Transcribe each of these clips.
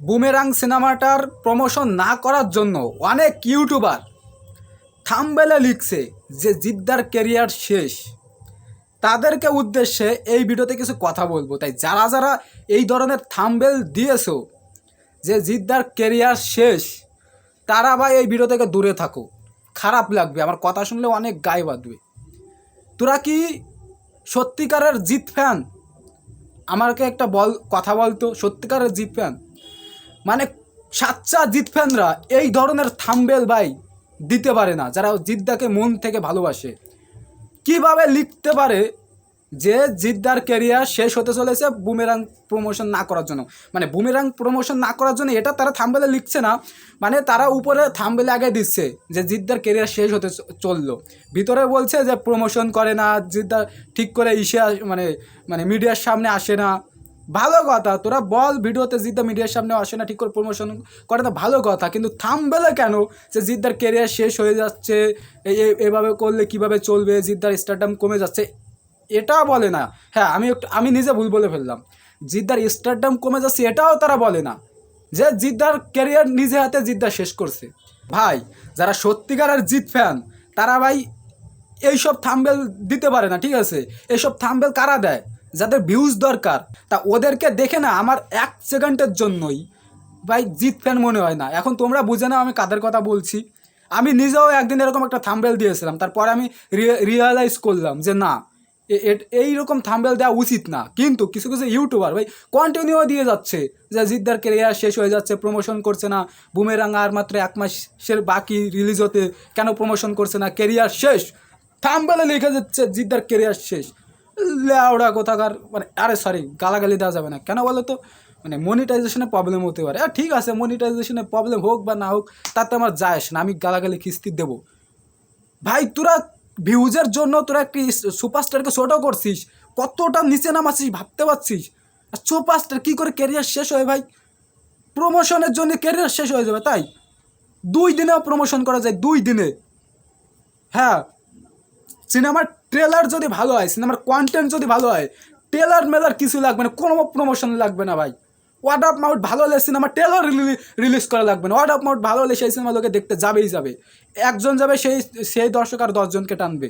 Boomerang সিনেমাটার promotion না করার জন্য অনেক ইউটিউবার থামবেলে লিখছে যে জিদ্দার কেরিয়ার শেষ। তাদেরকে উদ্দেশ্যে এই ভিডিওতে কিছু কথা বলব। তাই যারা যারা এই ধরনের থামবেল দিয়েছ যে জিদ্দার কেরিয়ার শেষ, তারা ভাই এই ভিডিও থেকে দূরে থাকো। খারাপ লাগবে, আমার কথা শুনলে অনেক গায়ে বাঁধবে। তোরা কি সত্যিকারের জিত ফ্যান? আমাকে একটা বল, কথা বলতো, সত্যিকারের জিত ফ্যান? মানে সাচ্চা জিত ফ্যানরা এই ধরনের থাম্বেল ভাই দিতে পারে না, যারা জিদ্দাকে মন থেকে ভালোবাসে। কীভাবে লিখতে পারে যে জিদ্দার ক্যারিয়ার শেষ হতে চলেছে বুমেরাং প্রমোশন না করার জন্য? মানে বুমেরাং প্রমোশন না করার জন্য এটা তারা থাম্বেলে লিখছে না মানে তারা উপরে থাম্বেলে আগে দিচ্ছে যে জিদ্দার ক্যারিয়ার শেষ হতে চলল। ভিতরে বলছে যে প্রমোশন করে না জিদ্দার ঠিক করে ইসে মানে মানে মিডিয়ার সামনে আসে না। ভালো কথা, তোরা বল ভিডিওতে জিদ্দা মিডিয়ার সামনে আসে না, ঠিক করে প্রমোশন করে না, ভালো কথা, কিন্তু থামবেলে কেন যে জিদ্দার কেরিয়ার শেষ হয়ে যাচ্ছে এভাবে করলে কীভাবে চলবে, জিদ্দার স্টারডাম কমে যাচ্ছে, এটা বলে না। হ্যাঁ আমি একটু, আমি নিজে ভুল বলে ফেললাম। জিদ্দার স্টারডাম কমে যাচ্ছে, এটাও তারা বলে না যে জিদ্দার ক্যারিয়ার নিজে হাতে জিদ্দা শেষ করছে। ভাই, যারা সত্যিকারের জিত ফ্যান তারা ভাই, এইসব থাম্বেল দিতে পারে না, ঠিক আছে? এইসব থাম্বেল কারা দেয়? যাদের ভিউজ দরকার, তা ওদেরকে দেখে না আমার এক সেকেন্ডের জন্যই। ভাই, জিত ফ্যান মনে হয় না। এখন তোমরা বুঝে নাও আমি কাদের কথা বলছি। আমি নিজেও একদিন এরকম একটা থাম্বেল দিয়েছিলাম, তারপর আমি রিয়েলাইজ করলাম যে না, এ- এ- এইরকম থাম্বেল দেওয়া উচিত না। কিন্তু কিছু কিছু ইউটিউবার ভাই কন্টিনিউ দিয়ে যাচ্ছে যে জিদ্দার ক্যারিয়ার শেষ হয়ে যাচ্ছে প্রমোশন করছে না। বুমেরাং আর মাত্র এক মাসের বাকি রিলিজ হতে কেন প্রমোশন করছে না? কেরিয়ার শেষ। থাম্বেলে লিখে যাচ্ছে জিদ্দার কেরিয়ার শেষ। লেওড়া কোথাকার মানে আরে সরি গালাগালি দেওয়া যাবে না। কেন বলো তো? মানে মনিটাইজেশনে প্রবলেম হতে পারে। আর, ঠিক আছে মনিটাইজেশনে প্রবলেম হোক বা না হোক, তাতে আমার যায় আসে না, আমি গালাগালি কিস্তি দেবো। ভাই, তোরা ভিউজের জন্য তোরা একটি সুপারস্টারকে ছোটো করছিস, কতটা নিচে নামাচ্ছিস ভাবতে পারছিস? আর সুপারস্টার কী করে ক্যারিয়ার শেষ হয় ভাই? প্রমোশনের জন্য ক্যারিয়ার শেষ হয়ে যাবে, তাই? দুই দিনেও প্রমোশন করা যায়, দুই দিনে। হ্যাঁ সিনেমার ট্রেলার যদি ভালো হয় সিনেমার কন্টেন্ট যদি ভালো হয় ট্রেলার মেলার কিছু লাগবে না, কোনো প্রমোশন লাগবে না ভাই। ওয়ার্ড অফ মাউথ ভালো হলে সিনেমা ট্রেলার রিলিজ করা লাগবে না। ওয়ার্ড অফ মাউথ ভালো হলে সেই সিনেমা লোকে দেখতে যাবেই যাবে। একজন যাবে, সেই সেই দর্শক আর দশজনকে টানবে।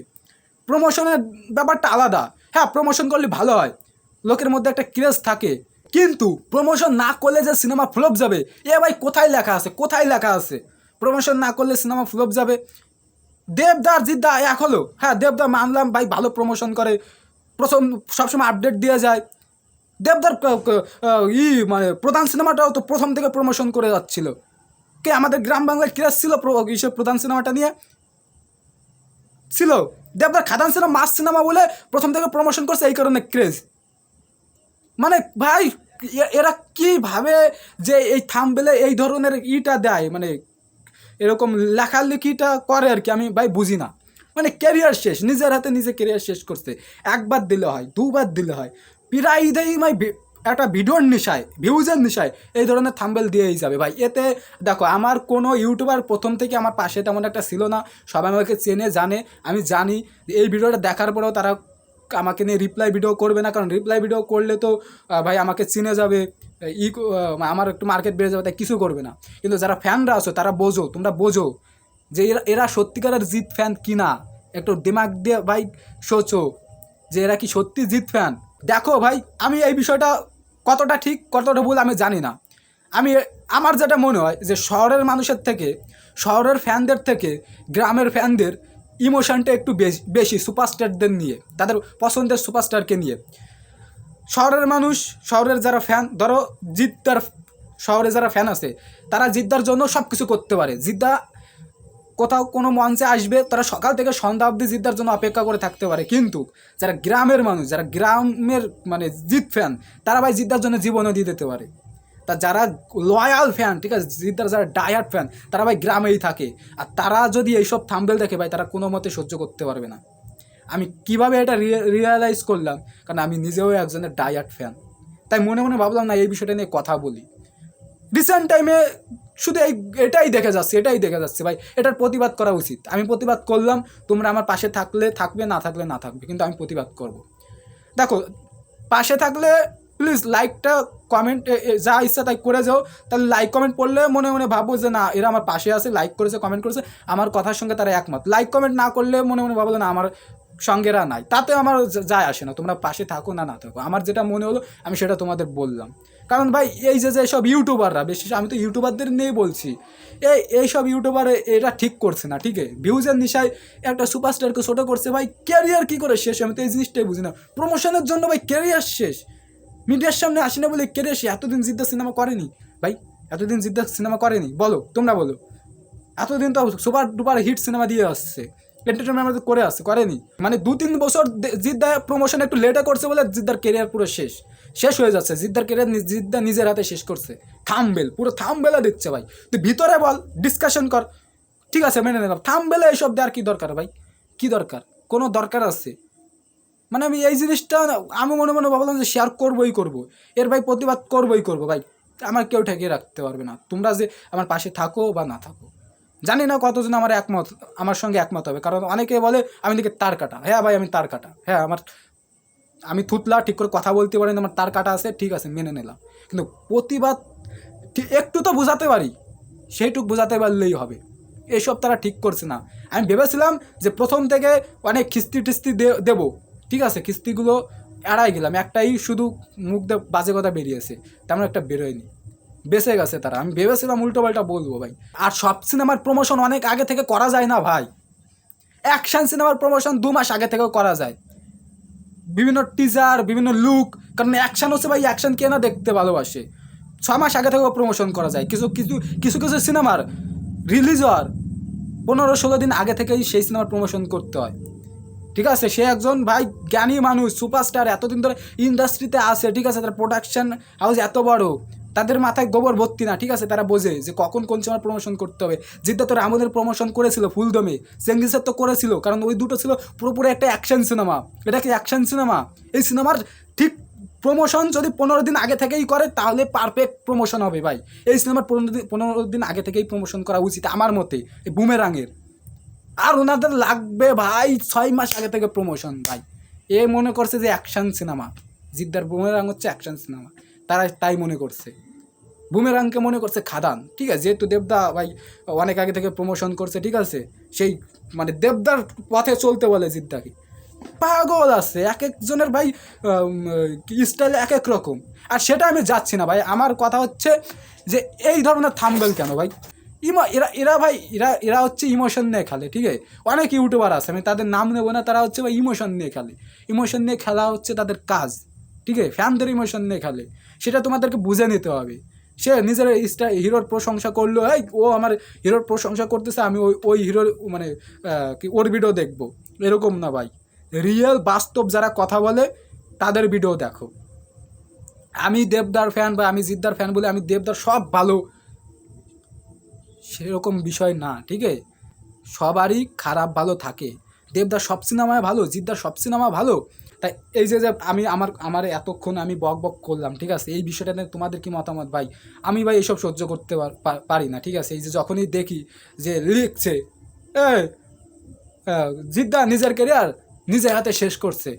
প্রমোশনের ব্যাপারটা আলাদা। হ্যাঁ প্রমোশন করলে ভালো হয়। লোকের মধ্যে একটা ক্রেজ থাকে। কিন্তু প্রমোশন না করলে যে সিনেমা ফ্লপ যাবে, এ ভাই কোথায় লেখা আছে? কোথায় লেখা আছে? প্রমোশন না করলে সিনেমা ফ্লপ যাবে। দেবদার জিদ্দা এক হলো। হ্যাঁ দেবদার মানলাম ভাই, ভালো প্রমোশন করে। প্রথম সবসময় আপডেট দিয়ে যায়। দেবদার ই মানে প্রধান সিনেমাটাও তো প্রথম থেকে প্রমোশন করে যাচ্ছিল। কে, আমাদের গ্রাম বাংলায় ক্রেজ ছিল প্র- ইসে প্রধান সিনেমাটা নিয়ে? ছিল। দেবদার খাদান সিনেমা, মাস সিনেমা বলে প্রথম থেকে প্রমোশন করছে, এই কারণে ক্রেজ মানে ভাই এরা কীভাবে যে এই থামবেলে এই ধরনের ইটা দেয়? মানে এরকম লেখালেখিটা করে আর কি, আমি ভাই বুঝি না। মানে ক্যারিয়ার শেষ, নিজের হাতে নিজে ক্যারিয়ার শেষ করছে। একবার দিলে হয়, দুবার দিলে হয়। প্রায় দেই মাই একটা ভিডিওর নিশায় ভিউজের নিশায় এই ধরনের থাম্বেল দিয়েই যাবে ভাই। এতে দেখো, আমার কোনো ইউটিউবার প্রথম থেকে আমার পাশে তেমন একটা ছিল না। সবাই আমাকে চেনে, জানে, আমি জানি। এই ভিডিওটা দেখার পরেও তারা আমাকে নিয়ে রিপ্লাই ভিডিও করবে না। কারণ রিপ্লাই ভিডিও করলে তো ভাই আমাকে চিনে যাবে। ই আমার একটু মার্কেট বেড়ে যাবে, তাই কিছু করবে না। কিন্তু যারা ফ্যানরা আছো, তারা বোঝো, তোমরা বোঝো যে এরা এরা সত্যিকারের জিত ফ্যান কিনা। একটু দিমাগ দিয়ে, ভাই, সোচো যে এরা কি সত্যি জিত ফ্যান দেখো ভাই, আমি এই বিষয়টা কতটা ঠিক, কতটা ভুল আমি জানি না। আমি, আমার যেটা মনে হয় যে শহরের মানুষের থেকে, শহরের ফ্যানদের থেকে, গ্রামের ফ্যানদের ইমোশনটা একটু বেশ- বেশি সুপারস্টারদের নিয়ে, তাদের পছন্দের সুপারস্টারকে নিয়ে। শহরের মানুষ, শহরের যারা ফ্যান ধরো জিদ্দার, শহরে যারা ফ্যান আছে, তারা জিদ্দার জন্য সব কিছু করতে পারে। জিদ্দা কোথাও কোনো মঞ্চে আসবে, তারা সকাল থেকে সন্ধ্যা অবধি জিদ্দার জন্য অপেক্ষা করে থাকতে পারে। কিন্তু যারা গ্রামের মানুষ, যারা গ্রামের মানে জিদ ফ্যান তারা ভাই জিদ্দার জন্য জীবনও দিয়ে দিতে পারে। তা যারা লয়াল ফ্যান ঠিক আছে, জিদ্দার যারা ডায়ার ফ্যান তারা ভাই গ্রামেই থাকে। আর তারা যদি এইসব থাম্বেল দেখে ভাই, তারা কোনো মতে সহ্য করতে পারবে না। আমি কীভাবে এটা রিয়েলাইজ করলাম? কারণ আমি নিজেও একজনের ডায়াট ফ্যান তাই মনে মনে ভাবলাম, না, এই বিষয়টা নিয়ে কথা বলি। রিসেন্ট টাইমে শুধু এই, এটাই দেখে যাচ্ছে, এটাই দেখে যাচ্ছে। ভাই, এটার প্রতিবাদ করা উচিত। আমি প্রতিবাদ করলাম, তোমরা আমার পাশে থাকলে, থাকবে, না থাকলে, না থাকবে। কিন্তু আমি প্রতিবাদ করব। দেখো, পাশে থাকলে প্লিজ লাইকটা কমেন্ট যা ইচ্ছা তাই করে যাও। তাহলে লাইক কমেন্ট পড়লে মনে মনে ভাববো যে, না, এরা আমার পাশে আছে লাইক করেছে কমেন্ট করেছে। আমার কথার সঙ্গে তারা একমত। লাইক কমেন্ট না করলে মনে মনে ভাবলো না, আমার সঙ্গেরা নাই। তাতে আমার যায় আসে না, তোমরা পাশে থাকো না না থাকো। আমার যেটা মনে হলো, আমি সেটা তোমাদের বললাম। কারণ ভাই, এই যে যে সব ইউটিউবাররা, বেশি আমি তো ইউটিউবারদের নিয়েই বলছি, এই এইসব ইউটিউবার এটা ঠিক করছে না ঠিক আছে ভিউজের নিশায় একটা সুপারস্টারকে ছোটো করছে, ভাই ক্যারিয়ার কী করে শেষ আমি তো এই জিনিসটাই বুঝি না। প্রমোশনের জন্য ভাই ক্যারিয়ার শেষ। মিডিয়ার সামনে আসি না বলে ক্যারিয়ার শেষ। এতদিন জিদ্দা সিনেমা করেনি। ভাই, এতদিন জিদ্দা সিনেমা করেনি। বলো, তোমরা বলো। এতদিন তো সুপার ডুপার হিট সিনেমা দিয়ে আসছে। এন্টারটেনমেন্ট আমাদের করে আসছে করেনি। মানে দু তিন বছর জিদ্দা প্রমোশন একটু লেটে করছে বলে জিদ্দার কেরিয়ার পুরো শেষ। শেষ হয়ে যাচ্ছে। জিদ্দার কেরিয়ার জিদ্দা নিজের হাতে শেষ করছে। থামবেল, পুরো থামবেলা দিচ্ছে ভাই। তুই ভিতরে বল ডিসকাশন কর। ঠিক আছে, মেনে নিলাম। থামবেলা এইসব দেওয়ার কি দরকার ভাই? কি দরকার? কোনো দরকার আছে? মানে আমি এই জিনিসটা আমি মনে মনে ভাবলাম যে শেয়ার করবোই করব। এর ভাই প্রতিবাদ করবোই করব ভাই। আমার কেউ ঠেকিয়ে রাখতে পারবে না। তোমরা যে আমার পাশে থাকো বা না থাকো। জানি না কতজন আমার একমত, আমার সঙ্গে একমত হবে। কারণ অনেকে বলে, আমি লিখে তার কাটা। হ্যাঁ ভাই, আমি তার কাটা। হ্যাঁ আমার, আমি থুতলা ঠিক করে কথা বলতে পারি আমার তার কাটা আছে, ঠিক আছে, মেনে নিলাম। কিন্তু প্রতিবাদ একটু তো বোঝাতে পারি। সেইটুক বোঝাতে পারলেই হবে। এসব তারা ঠিক করছে না। আমি ভেবেছিলাম যে প্রথম থেকে অনেক খিস্তি টিস্তি দে- দেবো। ঠিক আছে কিস্তিগুলো এড়াই গেলাম। একটাই শুধু মুখ দিয়ে বাজে কথা বেরিয়েছে। তেমন একটা বেরোয়নি। বেঁচে গেছে তারা। আমি ভেবেছিলাম উল্টো পাল্টা বলব ভাই। আর সব সিনেমার প্রমোশন অনেক আগে থেকে করা যায় না ভাই। অ্যাকশন সিনেমার প্রমোশন দু মাস আগে থেকেও করা যায়। বিভিন্ন টিজার বিভিন্ন লুক কারণ অ্যাকশন হচ্ছে ভাই অ্যাকশন কে না দেখতে ভালোবাসে। ছ মাস আগে থেকেও প্রমোশন করা যায়। কিছু কিছু কিছু কিছু সিনেমার রিলিজ হওয়ার পনেরো, ষোলো দিন আগে থেকেই সেই সিনেমার প্রমোশন করতে হয়। ঠিক আছে? সে একজন ভাই জ্ঞানী মানুষ সুপারস্টার এতদিন ধরে ইন্ডাস্ট্রিতে আছে। ঠিক আছে? তার প্রোডাকশন হাউস এত বড়। তাদের মাথায় গোবর ভর্তি না, ঠিক আছে? তারা বোঝে যে কখন কোন সময় প্রমোশন করতে হবে। জিদ্দা তোর আমাদের প্রমোশন করেছিল ফুলদমে চেঙ্গিসের তো করেছিল, কারণ ওই দুটো ছিল পুরোপুরি একটা অ্যাকশন সিনেমা এটা কি অ্যাকশন সিনেমা এই সিনেমার ঠিক প্রমোশন যদি পনেরো দিন আগে থেকেই করে, তাহলে পারফেক্ট প্রমোশন হবে ভাই। এই সিনেমার পনেরো দিন পনেরো দিন আগে থেকেই প্রমোশন করা উচিত, আমার মতে। এই বুমেরাঙের আর ওনাদের লাগবে ভাই ছয় মাস আগে থেকে প্রমোশন ভাই। এ মনে করছে যে অ্যাকশন সিনেমা জিদ্দার বুমেরাং হচ্ছে অ্যাকশন সিনেমা তারা তাই মনে করছে। বুমেরাংকে মনে করছে খাদান, ঠিক আছে? যেহেতু দেবদা ভাই অনেক আগে থেকে প্রমোশন করছে, ঠিক আছে? সেই মানে দেবদার পথে চলতে বলে জিদ্দাকে। পাগল আছে এক একজনের ভাই স্টাইল এক এক রকম। আর সেটা আমি যাচ্ছি না ভাই, আমার কথা হচ্ছে যে এই ধরনের থাম্বেল কেন ভাই? ইমো, এরা এরা ভাই, এরা এরা হচ্ছে ইমোশন নিয়ে খেলে, ঠিক আছে? অনেক ইউটিউবার আছে, আমি তাদের নাম নেব না, তারা হচ্ছে ভাই ইমোশন নিয়ে খেলে। ইমোশন নিয়ে খেলা হচ্ছে তাদের কাজ। ঠিক আছে? ফ্যানদের ইমোশন নিয়ে খেলে। সেটা তোমাদেরকে বুঝে নিতে হবে। সে নিজের ইস্টা হিরোর প্রশংসা করল, এই, ও আমার হিরোর প্রশংসা করতেছে, আমি ওই ওই হিরোর মানে কি, ওর ভিডিও দেখব। এরকম না ভাই। রিয়েল বাস্তব যারা কথা বলে, তাদের ভিডিও দেখো। আমি দেবদার ফ্যান বা আমি জিদ্দার ফ্যান বলে আমি দেবদার সব ভালো। সেরকম বিষয় না, ঠিক আছে? সবারই খারাপ ভালো থাকে। দেবদার সব সিনেমায় ভালো, জিদ্দার সব সিনেমা ভালো। তাই এই যে যে আমি আমার আমার এতক্ষণ আমি বক বক করলাম, ঠিক আছে? এই বিষয়টা নিয়ে তোমাদের কি মতামত ভাই? আমি ভাই এসব সহ্য করতে পার- না, ঠিক আছে? এই যে যখনই দেখি যে লিখছে এ জিদ্দা নিজের কেরিয়ার নিজের হাতে শেষ করছে,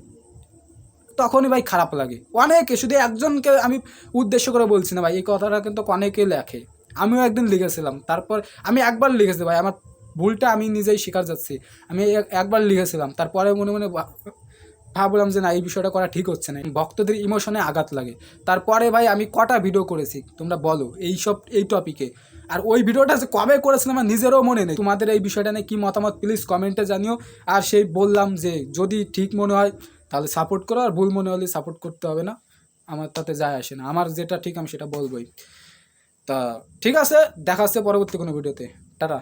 তখনই ভাই খারাপ লাগে। অনেকে শুধু একজনকে আমি উদ্দেশ্য করে বলছি না ভাই, এই কথাটা কিন্তু অনেকে লেখে। আমিও একদিন লিখেছিলাম, তারপর আমি একবার লিখেছি ভাই, আমার ভুলটা আমি নিজেই স্বীকার যাচ্ছি। আমি একবার লিখেছিলাম, তারপরে মনে মনে ভা- ভাবলাম যে না, এই বিষয়টা করা ঠিক হচ্ছে না। ভক্তদের ইমোশনে আঘাত লাগে। তারপরে ভাই আমি কটা ভিডিও করেছি, তোমরা বলো, এই সব, এই টপিকে আর ওই ভিডিওটা কবে করেছিলাম আমার নিজেরও মনে নেই। তোমাদের এই বিষয়টা নিয়ে কী মতামত প্লিজ কমেন্টে জানিও। আর সেই বললাম যে, যদি ঠিক মনে হয়, তাহলে সাপোর্ট করো, আর ভুল মনে হলে সাপোর্ট করতে হবে না। আমার তাতে যায় আসে না। আমার যেটা ঠিক, আমি সেটা বলবোই। তা, ঠিক আছে, দেখা হচ্ছে পরবর্তী কোনো ভিডিওতে টাটা।